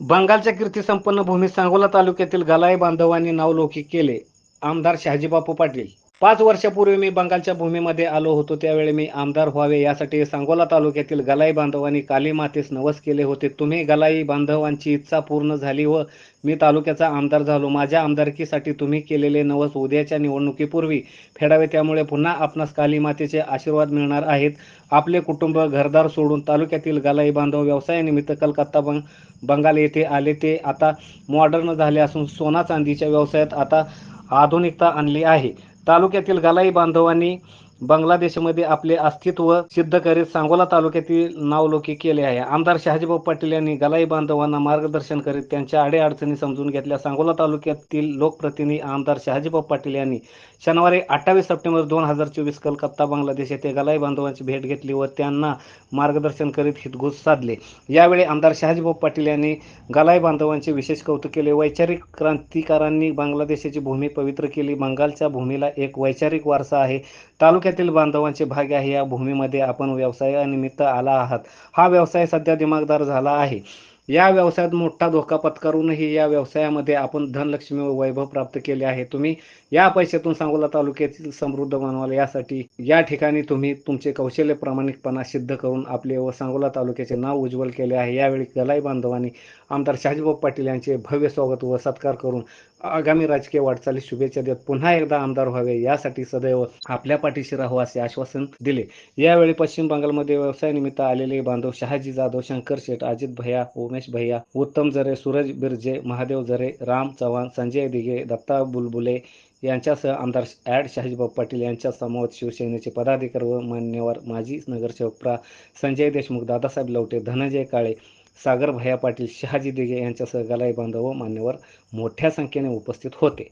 बंगालच्या कीर्तीसंपन्न भूमी सांगोला तालुक्यातील गलाई बांधवांनी नावलौकिक केले. आमदार शहाजीबापू पाटील. पाच वर्षापूर्वी मी बंगालच्या भूमीमध्ये आलो होतो. त्यावेळी मी आमदार व्हावे यासाठी सांगोला तालुक्यातील गलाई बांधवांनी काली मातेस नवस केले होते. तुम्ही गलाई बांधवांची इच्छा पूर्ण झाली व मी तालुक्याचा आमदार झालो. माझ्या आमदारकीसाठी तुम्ही केलेले नवस उद्याच्या निवडणुकीपूर्वी फेडावे. त्यामुळे पुन्हा आपणास काली मातेचे आशीर्वाद मिळणार आहेत. आपले कुटुंब घरदार सोडून तालुक्यातील गलाई बांधव व्यवसायानिमित्त कलकत्ता बंग बंगाल येथे आले. ते आता मॉडर्न झाले असून सोना चांदीच्या व्यवसायात आता आधुनिकता आणली आहे. तालुक्यातील गलाई बांधवांनी बांगलादेशमध्ये आपले अस्तित्व सिद्ध करीत सांगोला तालुक्यातील नावलौकिक केले आहे. आमदार शहाजीभाऊ पाटील यांनी गलाई बांधवांना मार्गदर्शन करीत त्यांच्या अडीअडचणी समजून घेतल्या. सांगोला तालुक्यातील लोकप्रतिनिधी आमदार शहाजीभाऊ पाटील यांनी शनिवारी अठ्ठावीस सप्टेंबर दोन हजार चोवीस कलकत्ता बांगलादेश येथे गलाई बांधवांची भेट घेतली व त्यांना मार्गदर्शन करीत हितगुज साधले. यावेळी आमदार शहाजीभाऊ पाटील यांनी गलाई बांधवांचे विशेष कौतुक केले. वैचारिक क्रांतिकारांनी बांगलादेशाची भूमी पवित्र केली. बंगालच्या भूमीला एक वैचारिक वारसा आहे. तालुक्यातील बांधवांचे भाग्य आहे. या भूमीमध्ये आपण व्यवसायानिमित्त आला आहात. हा व्यवसाय सध्या दिमागदार झाला आहे. या व्यवसायात मोठा धोका पत्करूनही या व्यवसायामध्ये आपण धनलक्ष्मी व वैभव प्राप्त केले आहे. तुम्ही या पैशातून सांगोला तालुक्यातील समृद्ध बनवाल यासाठी या ठिकाणी तुम्ही तुमचे कौशल्य प्रामाणिकपणा सिद्ध करून आपले व सांगोला तालुक्याचे नाव उज्ज्वल केले आहे. यावेळी गलाई बांधवांनी आमदार शहाजीभाऊ पाटील यांचे भव्य स्वागत व सत्कार करून आगामी राजकीय वाटचाली शुभेच्छा देत पुन्हा एकदा आमदार व्हावे यासाठी सदैव आपल्या पाठीशी राहू असे आश्वासन दिले. यावेळी पश्चिम बंगालमध्ये व्यवसायानिमित्त आलेले बांधव शहाजी जाधव शंकर शेठ अजित भैया उमेश भैया उत्तम जरे सूरज बिरजे महादेव जरे राम चव्हाण संजय दिघे दत्ता बुलबुले यांच्यासह आमदार ॲड शहाजीबाब पाटील यांच्या समोर शिवसेनेचे पदाधिकारी व मान्यवर माजी नगरसेवक प्रा. संजय देशमुख दादासाहेब लवटे धनंजय काळे सागर भैया पाटील शहाजी दिघे यांच्या गलाई बांधव मान्यवर मोठ्या संख्येने उपस्थित होते.